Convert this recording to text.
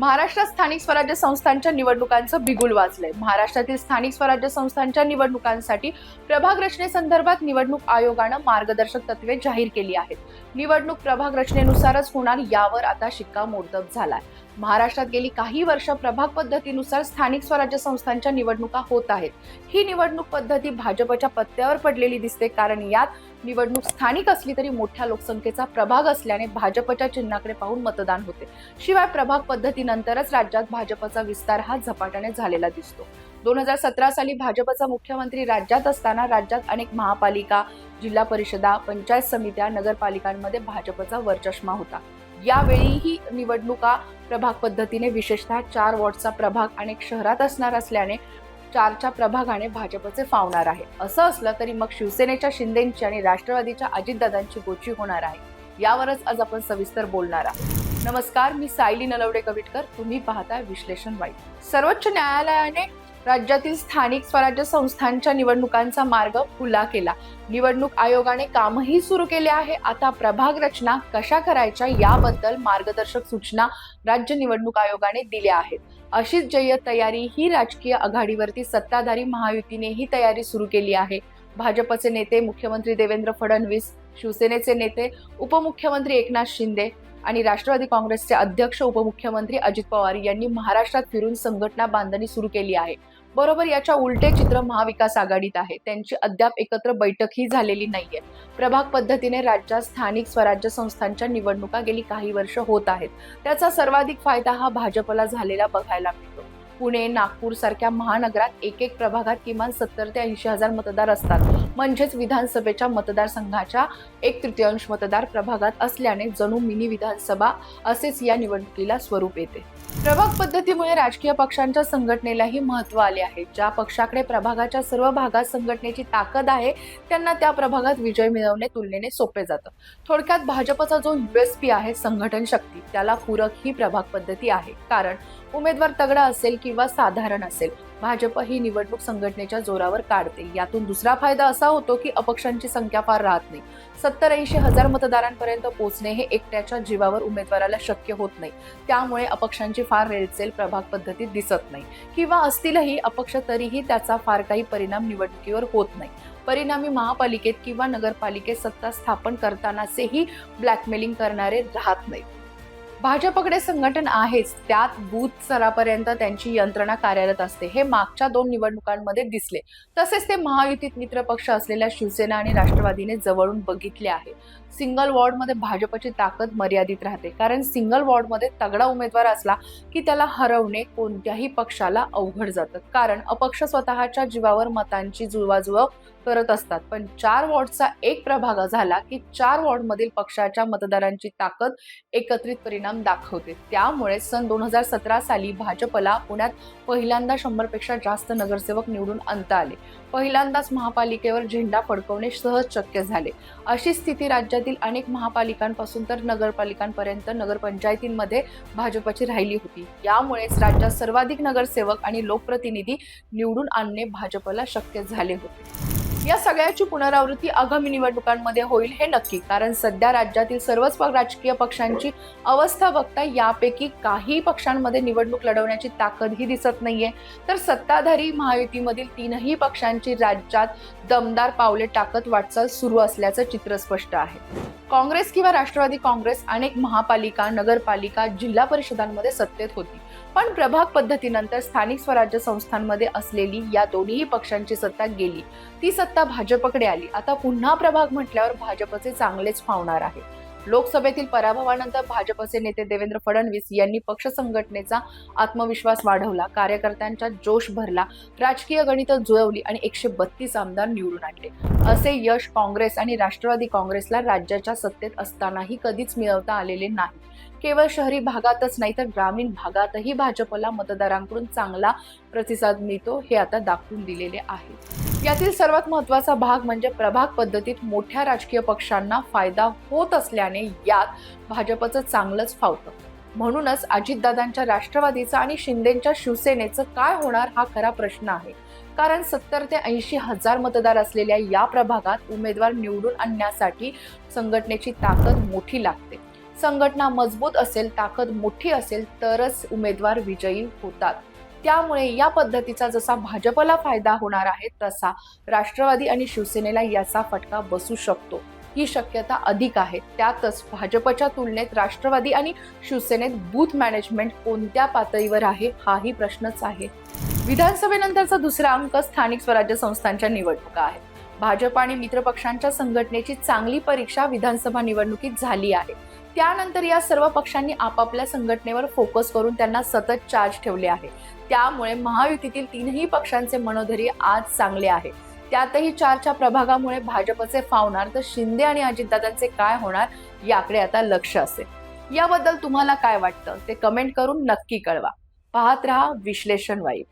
महाराष्ट्रात स्थानिक स्वराज्य संस्थांच्या निवडणुकांचं बिगुल वाजलंय. महाराष्ट्रातील स्थानिक स्वराज्य संस्थांच्या निवडणुकांसाठी प्रभाग रचनेसंदर्भात निवडणूक आयोगानं मार्गदर्शक तत्वे जाहीर केली आहेत. निवडणूक प्रभाग रचनेनुसारच होणार यावर आता शिक्कामोर्तब झालाय. महाराष्ट्रात गेली काही वर्ष प्रभाग पद्धतीनुसार स्थानिक स्वराज्य संस्थांच्या निवडणुका होत आहेत. ही निवडणूक पद्धती भाजपच्या पत्त्यावर पडलेली दिसते कारण यात निवडणूक स्थानिक असली तरी मोठ्या लोकसंख्येचा प्रभाग असल्याने भाजपच्या चिन्हाकडे पाहून मतदान होते. शिवाय प्रभाग पद्धतीनंतरच राज्यात भाजपचा विस्तार हा झपाट्याने झालेला दिसतो. दोन हजार सतरा साली भाजपचा मुख्यमंत्री राज्यात असताना राज्यात अनेक महापालिका जिल्हा परिषदा पंचायत समित्या नगरपालिकांमध्ये भाजपचा वरचष्मा होता. यावेळीही निवडणुका प्रभाग पद्धतीने विशेषतः चार वॉर्डचा प्रभाग अनेक शहरात असणार असल्याने चारच्या प्रभागाने भाजपचे फावणार आहे. असं असलं तरी मग शिवसेनेच्या शिंदेची आणि राष्ट्रवादीच्या अजितदादांची गोची होणार आहे. यावरच आज आपण सविस्तर बोलणार आहोत. नमस्कार मी सायली नलवडे कविटकर तुम्ही पाहताय विश्लेषण वाईट. सर्वोच्च न्यायालयाने राज्यातील स्थानिक स्वराज्य संस्थांच्या निवडणुकांचा मार्ग खुला केला. निवडणूक आयोगाने कामही सुरू केले आहे. आता प्रभाग रचना कशा करायच्या याबद्दल मार्गदर्शक सूचना राज्य निवडणूक आयोगाने दिल्या आहेत. अशीच जय्यत तयारी ही राजकीय आघाडीवरती सत्ताधारी महायुतीनेही तयारी सुरू केली आहे. भाजपचे नेते मुख्यमंत्री देवेंद्र फडणवीस शिवसेनेचे नेते उपमुख्यमंत्री एकनाथ शिंदे आणि राष्ट्रवादी काँग्रेसचे अध्यक्ष उपमुख्यमंत्री अजित पवार यांनी महाराष्ट्रात फिरून संघटना बांधणी सुरू केली आहे. बरोबर याच्या उलटे चित्र महाविकास आघाडीत आहे. त्यांची अद्याप एकत्र बैठकही झालेली नाहीये. प्रभाग पद्धतीने राज्यात स्थानिक स्वराज्य संस्थांच्या निवडणुका गेली काही वर्ष होत आहेत. त्याचा सर्वाधिक फायदा हा भाजपला झालेला बघायला मिळतो. पुणे नागपूर सारख्या महानगरात एक एक प्रभागात किमान सत्तर ते ऐंशी हजार मतदार असतात. म्हणजेच विधानसभेच्या मतदारसंघाच्या एक तृतीयांश मतदार प्रभागात असल्याने जणू मिनी विधानसभा असेच या निवडणुकीला स्वरूप येते. प्रभाग पद्धतीमुळे राजकीय पक्षांच्या संघटनेलाही महत्त्व आले आहे. ज्या पक्षाकडे प्रभागाच्या सर्व भागात संघटनेची ताकद आहे त्यांना त्या प्रभागात विजय मिळवणे तुलनेने सोपे जातं. थोडक्यात भाजपचा जो युएसपी आहे संघटन शक्ती त्याला पूरक ही प्रभाग पद्धती आहे. कारण उमेदवार तगडा असेल किंवा साधारण असेल भाजप ही निवडणूक संघटनेच्या जोरावर काढते. यातून दुसरा फायदा असा होतो की अपक्षांची संख्या फार राहत नाही. सत्तर ऐंशी हजार मतदारांपर्यंत पोहोचणे हे एकट्याच्या जीवावर उमेदवाराला शक्य होत नाही. त्यामुळे अपक्षांची फार रेलचेल प्रभाग पद्धतीत दिसत नाही. किंवा असतीलही अपक्ष तरीही त्याचा फार काही परिणाम निवडणुकीवर होत नाही. परिणामी महापालिकेत किंवा नगरपालिकेत सत्ता स्थापन करतानाचेही ब्लॅकमेलिंग करणारे राहत नाहीत. भाजपकडे संघटन आहेच त्यात बूथ स्तरापर्यंत त्यांची यंत्रणा कार्यरत असते. हे मागच्या दोन निवडणुकांमध्ये दिसले. तसेच ते महायुतीत मित्रपक्ष असलेल्या शिवसेना आणि राष्ट्रवादीने जवळून बघितले आहे. सिंगल वॉर्डमध्ये भाजपची ताकद मर्यादित राहते. कारण सिंगल वॉर्डमध्ये तगडा उमेदवार असला की त्याला हरवणे कोणत्याही पक्षाला अवघड जातं. कारण अपक्ष स्वतःच्या जीवावर मतांची जुळवाजुळव करत असतात. पण चार वॉर्डचा एक प्रभाग झाला की चार वॉर्डमधील पक्षाच्या मतदारांची ताकद एकत्रित परिणाम दाखवते. त्यामुळे सन दोन हजार सतरा साली भाजपला पुण्यात पहिल्यांदा शंभरपेक्षा जास्त नगरसेवक निवडून आणता आले. पहिल्यांदाच महापालिकेवर झेंडा फडकवणे सहज शक्य झाले. अशी स्थिती राज्यातील अनेक महापालिकांपासून तर नगरपालिकांपर्यंत नगरपंचायतींमध्ये भाजपची राहिली होती. यामुळेच राज्यात सर्वाधिक नगरसेवक आणि लोकप्रतिनिधी निवडून आणणे भाजपला शक्य झाले होते. या सगळ्याची पुनरावृत्ती आगामी निवडणुकांमध्ये होईल हे नक्की. कारण सध्या राज्यातील सर्वच प- राजकीय पक्षांची अवस्था बघता यापैकी काही पक्षांमध्ये निवडणूक लढवण्याची ताकदही दिसत नाहीये. तर सत्ताधारी महायुतीमधील तीनही पक्षांची राज्यात दमदार पावले टाकत वाटचाल सुरू असल्याचं चित्र स्पष्ट आहे. काँग्रेस किंवा राष्ट्रवादी काँग्रेस अनेक महापालिका नगरपालिका जिल्हा परिषदांमध्ये सत्तेत होती. पण प्रभाग पद्धतीनंतर स्थानिक स्वराज्य संस्थांमध्ये असलेली या दोन्ही पक्षांची सत्ता गेली. ती सत्ता भाजपकडे आली. आता पुन्हा प्रभाग म्हटल्यावर भाजपचे चांगलेच फावणार आहे. लोकसभेतील पराभवानंतर भाजपचे नेते देवेंद्र फडणवीस यांनी पक्ष संघटनेचा आत्मविश्वास वाढवला. कार्यकर्त्यांचा जोश भरला. राजकीय गणित जुळवली आणि एकशे बत्तीस आमदार निवडून आणले. असे यश काँग्रेस आणि राष्ट्रवादी काँग्रेसला राज्याच्या सत्तेत असतानाही कधीच मिळवता आलेले नाही. केवळ शहरी भागातच नाही तर ग्रामीण भागातही भाजपला मतदारांकडून चांगला प्रतिसाद मिळतो हे आता दाखवून दिलेले आहे. यातील सर्वात महत्त्वाचा भाग म्हणजे प्रभाग पद्धतीत मोठ्या राजकीय पक्षांना फायदा होत असल्याने यात भाजपचं चांगलंच फावतं. म्हणूनच अजितदादांच्या राष्ट्रवादीचं आणि शिंदेच्या शिवसेनेचं काय होणार हा खरा प्रश्न आहे. कारण सत्तर ते ऐंशी हजार मतदार असलेल्या या प्रभागात उमेदवार निवडून आणण्यासाठी संघटनेची ताकद मोठी लागते. संघटना मजबूत असेल ताकद मोठी असेल तरच उमेदवार विजयी होतात. त्यामुळे या पद्धतीचा जसा भाजपला फायदा होणार आहे तसा राष्ट्रवादी आणि शिवसेनेला याचा फटका बसू शकतो. ही शक्यता अधिक आहे. त्यातच भाजपच्या तुलनेत राष्ट्रवादी आणि शिवसेनेत बूथ मॅनेजमेंट कोणत्या पातळीवर आहे हाही प्रश्नच आहे. विधानसभेनंतरचा दुसरा अंक स्थानिक स्वराज्य संस्थांच्या निवडणुका आहेत. भाजप आणि मित्रपक्षांच्या संघटनेची चांगली परीक्षा विधानसभा निवडणुकीत झाली आहे. त्यानंतर या सर्व पक्षांनी आपापल्या संघटनेवर फोकस करून त्यांना सतत चार्ज ठेवले आहे. त्यामुळे महायुतीतील तीनही पक्षांचे मनोधैर्य आज चांगले आहे. त्यातही चारच्या प्रभागामुळे भाजपचे फावणार तर शिंदे आणि अजितदादांचे काय होणार याकडे आता लक्ष असेल. याबद्दल तुम्हाला काय वाटतं? ते कमेंट करून नक्की कळवा. पाहत रहा विश्लेषण वाईब.